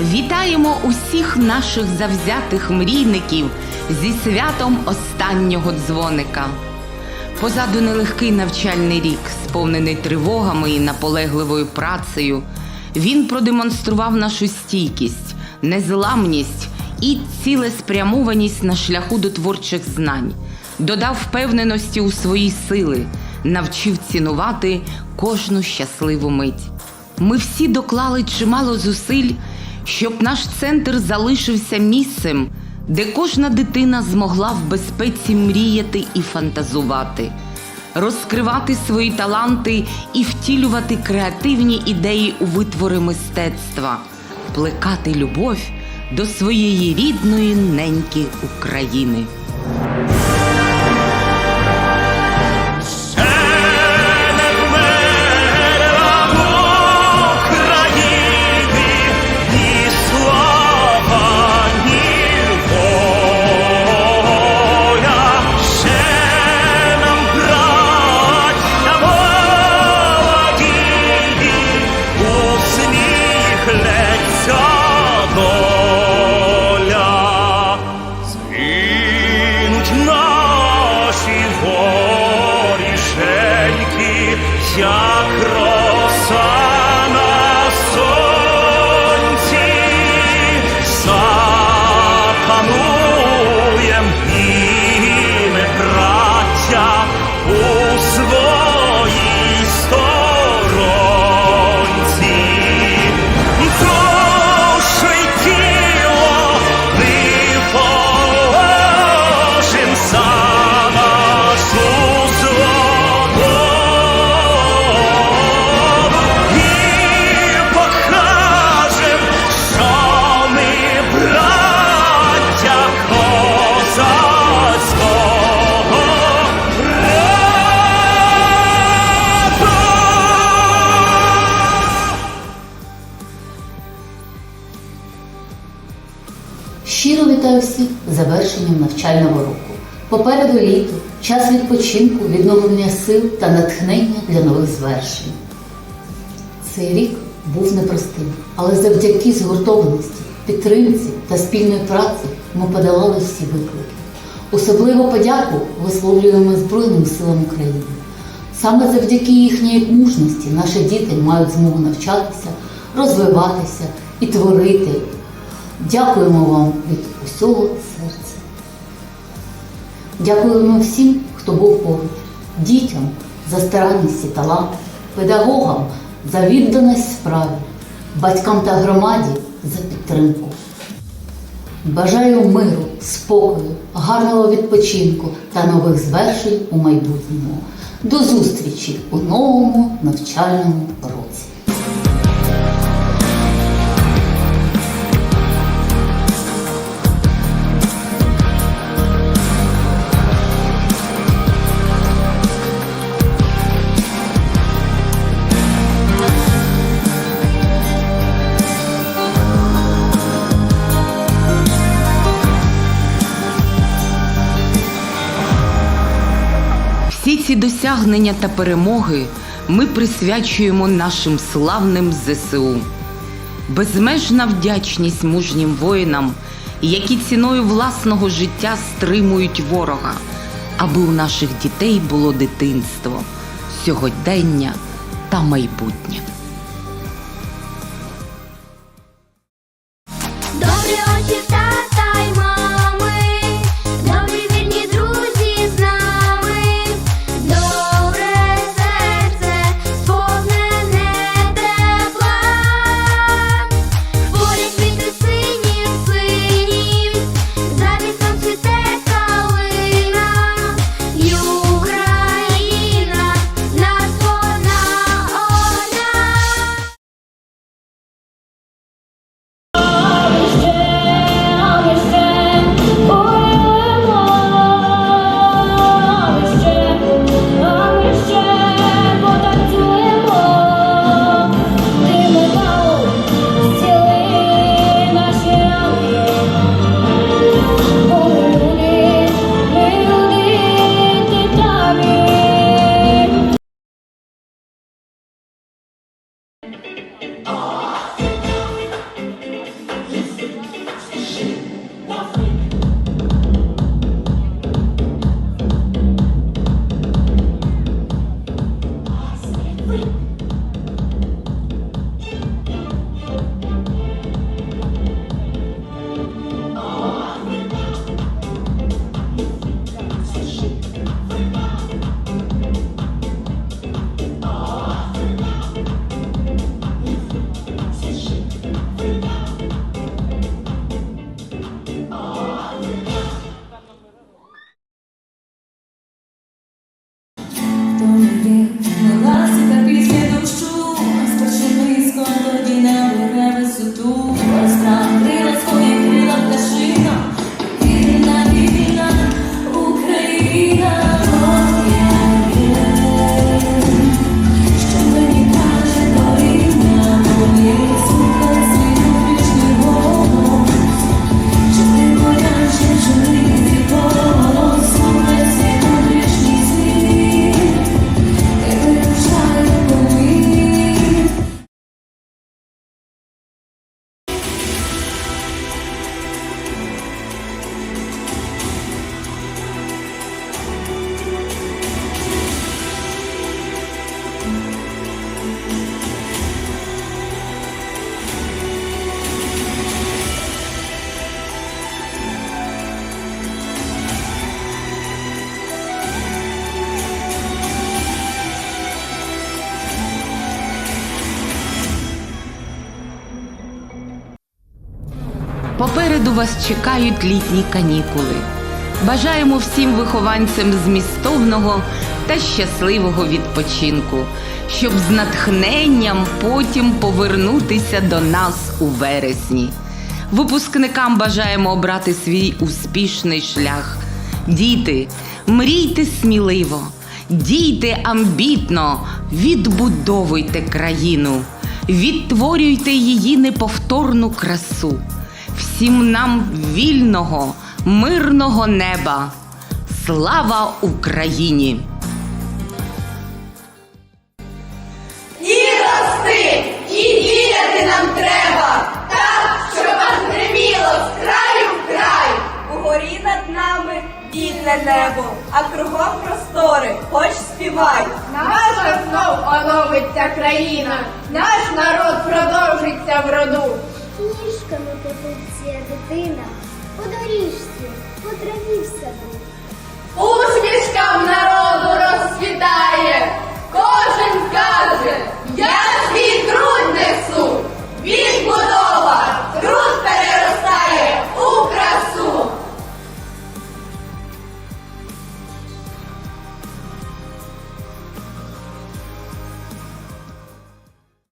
Вітаємо усіх наших завзятих мрійників зі святом останнього дзвоника. Позаду нелегкий навчальний рік, сповнений тривогами і наполегливою працею. Він продемонстрував нашу стійкість, незламність і цілеспрямованість на шляху до творчих знань, додав впевненості у свої сили, навчив цінувати кожну щасливу мить. Ми всі доклали чимало зусиль, щоб наш центр залишився місцем, де кожна дитина змогла в безпеці мріяти і фантазувати, розкривати свої таланти і втілювати креативні ідеї у витвори мистецтва, плекати любов до своєї рідної неньки України. Щиро вітаю всіх з завершенням навчального року. Попереду літо, час відпочинку, відновлення сил та натхнення для нових звершень. Цей рік був непростим, але завдяки згуртованості, підтримці та спільної праці ми подолали всі виклики. Особливу подяку висловлюємо Збройним силам України. Саме завдяки їхній мужності наші діти мають змогу навчатися, розвиватися і творити. Дякуємо вам від усього серця. Дякуємо всім, хто був поруч, дітям за старанність і талант, педагогам за відданість справі, батькам та громаді за підтримку. Бажаю миру, спокою, гарного відпочинку та нових звершень у майбутньому. До зустрічі у новому навчальному році. Всі ці досягнення та перемоги ми присвячуємо нашим славним ЗСУ. Безмежна вдячність мужнім воїнам, які ціною власного життя стримують ворога, аби у наших дітей було дитинство, сьогодення та майбутнє. Попереду вас чекають літні канікули. Бажаємо всім вихованцям змістовного та щасливого відпочинку, щоб з натхненням потім повернутися до нас у вересні. Випускникам бажаємо обрати свій успішний шлях. Діти, мрійте сміливо, дійте амбітно, відбудовуйте країну, відтворюйте її неповторну красу. Всім нам вільного, мирного неба. Слава Україні! небо, а кругом простори, хоч співай. Наша знов оновиться країна, наш народ продовжиться в роду. Ніжками котиться дитина, по доріжці, по траві в саду. Усмішка в народу розсвітає, кожен каже, я.